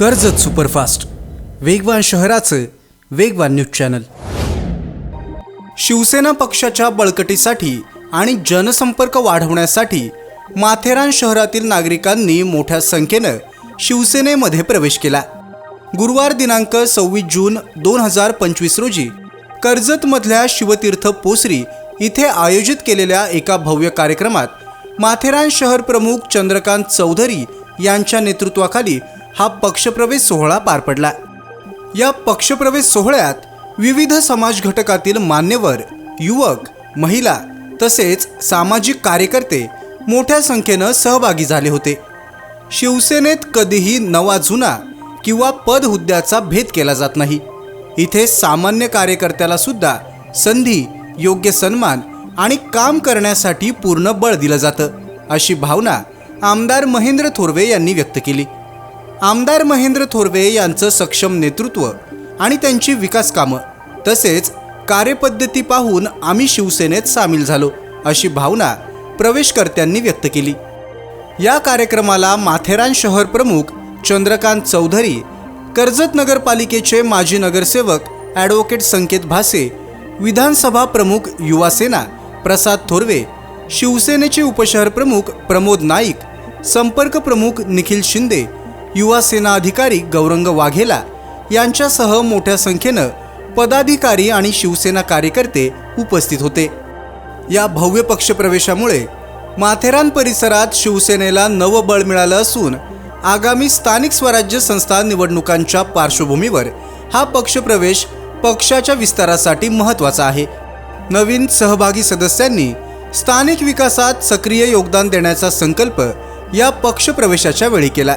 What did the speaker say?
Karjat superfast. वेगवान शहराचं वेगवान न्यूज चॅनल. शिवसेना पक्षाच्या बळकटीसाठी आणि जनसंपर्क वाढवण्यासाठी माथेरान शहरातील नागरिकांनी मोठ्या संख्येनं शिवसेनेमध्ये प्रवेश केला. गुरुवार दिनांक सव्वीस जून दोन हजार पंचवीस रोजी कर्जतमधल्या शिवतीर्थ पोसरी इथे आयोजित केलेल्या एका भव्य कार्यक्रमात माथेरान शहर प्रमुख चंद्रकांत चौधरी यांच्या नेतृत्वाखाली हा पक्षप्रवेश सोहळा पार पडला. या पक्षप्रवेश सोहळ्यात विविध समाज घटकातील मान्यवर युवक महिला तसेच सामाजिक कार्यकर्ते मोठ्या संख्येनं सहभागी झाले होते. शिवसेनेत कधीही नवा जुना किंवा पद हुद्द्याचा भेद केला जात नाही. इथे सामान्य कार्यकर्त्याला सुद्धा संधी योग्य सन्मान आणि काम करण्यासाठी पूर्ण बळ दिलं जातं अशी भावना आमदार महेंद्र थोरवे यांनी व्यक्त केली. आमदार महेंद्र थोरवे यांचं सक्षम नेतृत्व आणि त्यांची विकास कामं तसेच कार्यपद्धती पाहून आम्ही शिवसेनेत सामील झालो अशी भावना प्रवेशकर्त्यांनी व्यक्त केली. या कार्यक्रमाला माथेरान शहर प्रमुख चंद्रकांत चौधरी कर्जत नगरपालिकेचे माजी नगरसेवक ॲडव्होकेट संकेत भासे विधानसभा प्रमुख युवासेना प्रसाद थोरवे शिवसेनेचे उपशहर प्रमुख प्रमोद नाईक संपर्क प्रमुख निखिल शिंदे युवा सेना अधिकारी गौरंग वाघेला यांच्यासह मोठ्या संख्येनं पदाधिकारी आणि शिवसेना कार्यकर्ते उपस्थित होते. या भव्य पक्षप्रवेशामुळे माथेरान परिसरात शिवसेनेला नवं बळ मिळालं असून आगामी स्थानिक स्वराज्य संस्था निवडणुकांच्या पार्श्वभूमीवर हा पक्षप्रवेश पक्षाच्या विस्तारासाठी महत्त्वाचा आहे. नवीन सहभागी सदस्यांनी स्थानिक विकासात सक्रिय योगदान देण्याचा संकल्प या पक्षप्रवेशाच्या वेळी केला.